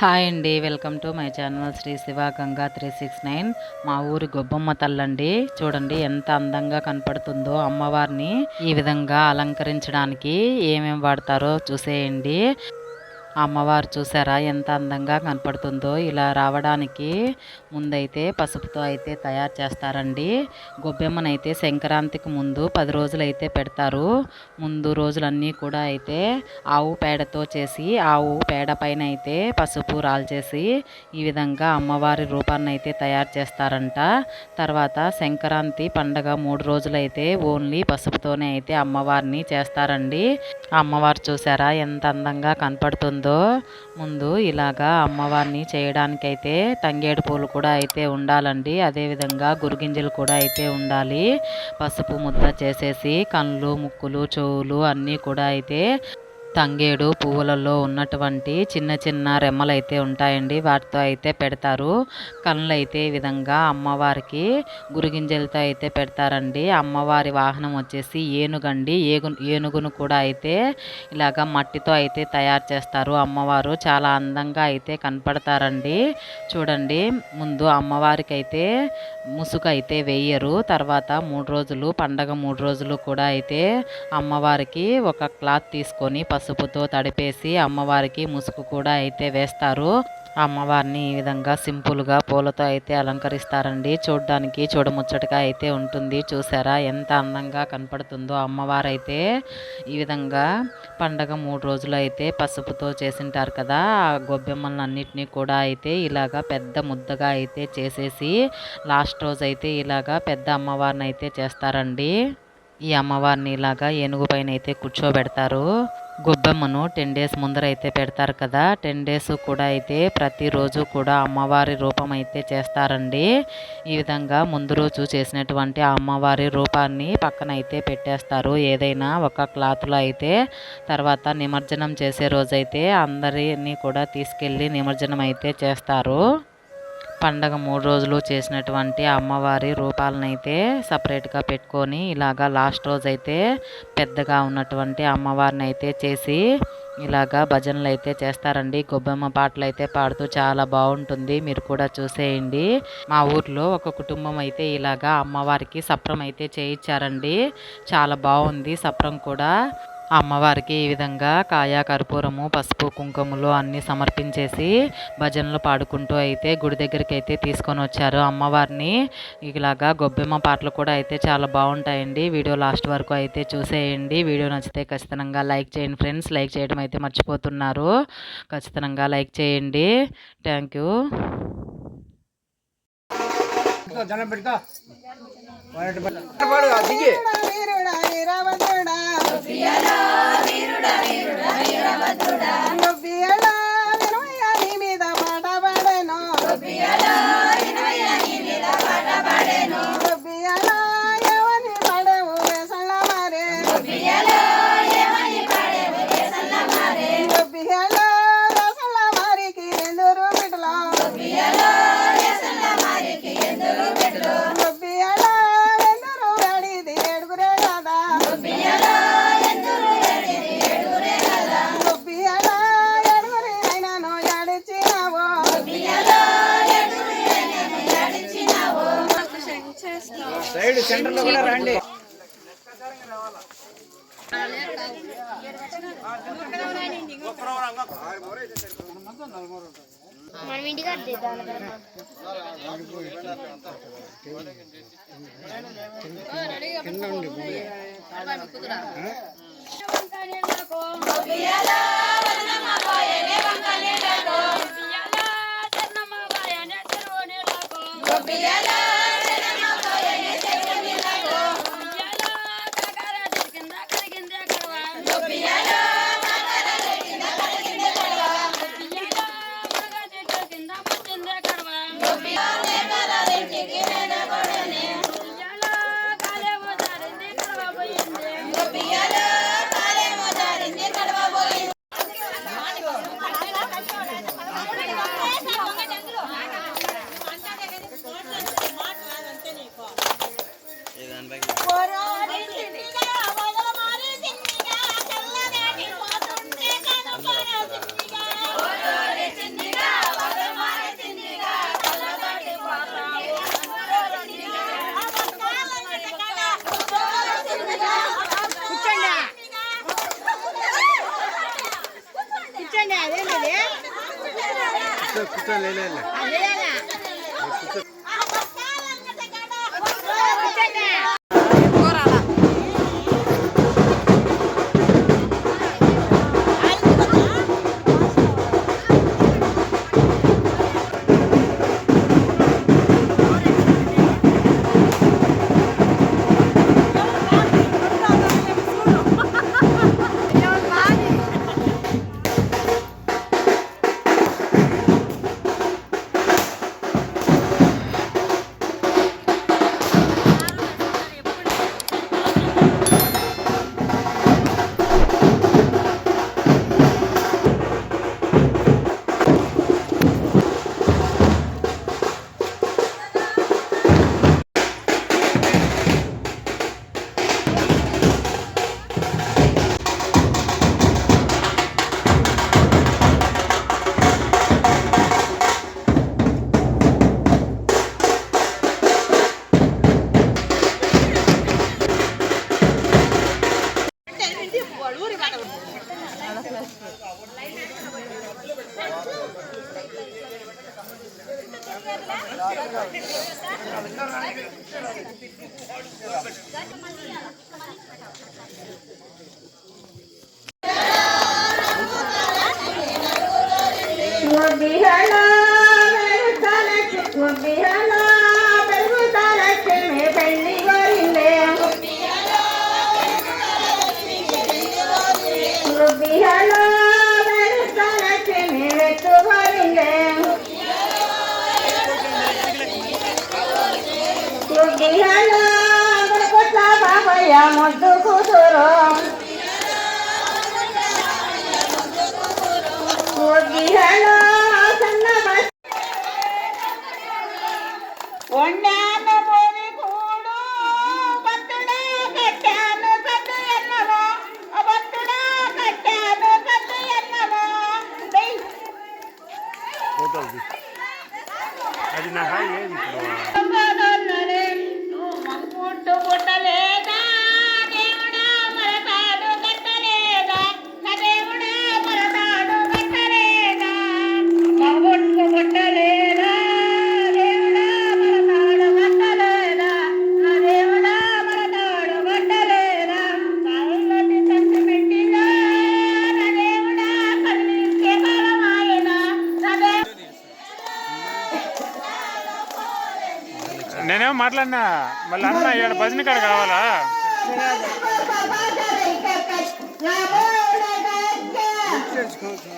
Hi అండి welcome to my channel Shri Shiva Ganga three six nine. మా ఊరి గొబ్బమ్మ తల్లండి. చూడండి ఎంత అందంగా కనపడుతుందో అమ్మవారిని. ఈ విధంగా అలంకరించడానికి ఏమేమి వాడతారో చూసేయండి. అమ్మవారు చూసారా? ఎంత అందంగా కనపడుతుందో. ఇలా రావడానికి ముందైతే పసుపుతో అయితే తయారు చేస్తారండి. గొబ్బెమ్మనైతే సంక్రాంతికి ముందు పది రోజులు అయితే పెడతారు. ముందు రోజులన్నీ కూడా అయితే ఆవు పేడతో చేసి ఆవు పేడ పైన అయితే పసుపు రాల్చేసి ఈ విధంగా అమ్మవారి రూపాన్ని అయితే తయారు చేస్తారంట. తర్వాత సంక్రాంతి పండగ మూడు రోజులైతే ఓన్లీ పసుపుతోనే అయితే అమ్మవారిని చేస్తారండి. అమ్మవారు చూసారా ఎంత అందంగా కనపడుతుందో. ముందు ఇలాగా అమ్మవారిని చేయడానికైతే తంగేడు పూలు కూడా అయితే ఉండాలండి. అదేవిధంగా గురుగింజలు కూడా అయితే ఉండాలి. పసుపు ముద్ద చేసేసి కళ్ళు ముక్కులు చెవులు అన్నీ కూడా అయితే తంగేడు పువ్వులలో ఉన్నటువంటి చిన్న చిన్న రెమ్మలు అయితే ఉంటాయండి. వాటితో అయితే పెడతారు. కళ్ళు అయితే ఈ విధంగా అమ్మవారికి గురిగింజలతో అయితే పెడతారండి. అమ్మవారి వాహనం వచ్చేసి ఏనుగండి. ఏగు ఏనుగును కూడా అయితే ఇలాగ మట్టితో అయితే తయారు చేస్తారు. అమ్మవారు చాలా అందంగా అయితే కనపడతారండి. చూడండి ముందు అమ్మవారికి అయితే ముసుగు అయితే వేయరు. తర్వాత మూడు రోజులు పండగ మూడు రోజులు కూడా అయితే అమ్మవారికి ఒక క్లాత్ తీసుకొని పసుపు పసుపుతో తడిపేసి అమ్మవారికి ముసుగు కూడా అయితే వేస్తారు. అమ్మవారిని ఈ విధంగా సింపుల్గా పూలతో అయితే అలంకరిస్తారండి. చూడడానికి చూడముచ్చటగా అయితే ఉంటుంది. చూసారా? ఎంత అందంగా కనపడుతుందో అమ్మవారు అయితే ఈ విధంగా పండగ మూడు రోజులు అయితే పసుపుతో చేసింటారు కదా. ఆ గొబ్బెమ్మలన్నింటినీ కూడా అయితే ఇలాగా పెద్ద ముద్దగా అయితే చేసేసి లాస్ట్ రోజు అయితే ఇలాగా పెద్ద అమ్మవారిని అయితే చేస్తారండి. ఈ అమ్మవారిని ఇలాగా ఏనుగు పైన అయితే కూర్చోబెడతారు. గొబ్బెమ్మను టెన్ డేస్ ముందర అయితే పెడతారు కదా. టెన్ డేస్ కూడా అయితే ప్రతిరోజు కూడా అమ్మవారి రూపం అయితే చేస్తారండి. ఈ విధంగా ముందు రోజు చేసినటువంటి అమ్మవారి రూపాన్ని పక్కన అయితే పెట్టేస్తారు. ఏదైనా ఒక క్లాత్లో అయితే తర్వాత నిమజ్జనం చేసే రోజైతే అందరినీ కూడా తీసుకెళ్ళి నిమజ్జనం అయితే చేస్తారు. పండగ మూడు రోజులు చేసినటువంటి అమ్మవారి రూపాలనైతే సపరేట్గా పెట్టుకొని ఇలాగా లాస్ట్ రోజు అయితే పెద్దగా ఉన్నటువంటి అమ్మవారిని అయితే చేసి ఇలాగా భజనలు అయితే చేస్తారండి. గొబ్బెమ్మ పాటలు అయితే పాడుతూ చాలా బాగుంటుంది. మీరు కూడా చూసేయండి. మా ఊర్లో ఒక కుటుంబం అయితే ఇలాగా అమ్మవారికి సప్రం అయితే చేయించారండి. చాలా బాగుంది సప్రం కూడా. అమ్మవారికి ఈ విధంగా కాయా కర్పూరము పసుపు కుంకుమలు అన్నీ సమర్పించేసి భజనలు పాడుకుంటూ అయితే గుడి దగ్గరికి అయితే తీసుకొని వచ్చారు. అమ్మవారిని ఇలాగా గొబ్బెమ్మ పాటలు కూడా అయితే చాలా బాగుంటాయండి. వీడియో లాస్ట్ వరకు అయితే చూసేయండి. వీడియో నచ్చితే ఖచ్చితంగా లైక్ చేయండి ఫ్రెండ్స్. లైక్ చేయడం అయితే మర్చిపోతున్నారు. ఖచ్చితంగా లైక్ చేయండి. Thank you. దిగి. సైడ్ సెంటర్లో కూడా రండి. మనం ఇంటికి అద్దె 来来来来。来 What the? মধ্য কুসুরম। ಒಂಡಾನ ಬೋರಿ ಕೂಡು మాట్లాడినా? మళ్ళీ అన్న ఇక్కడ భజన కాడ కావాలా? చేసుకోవచ్చు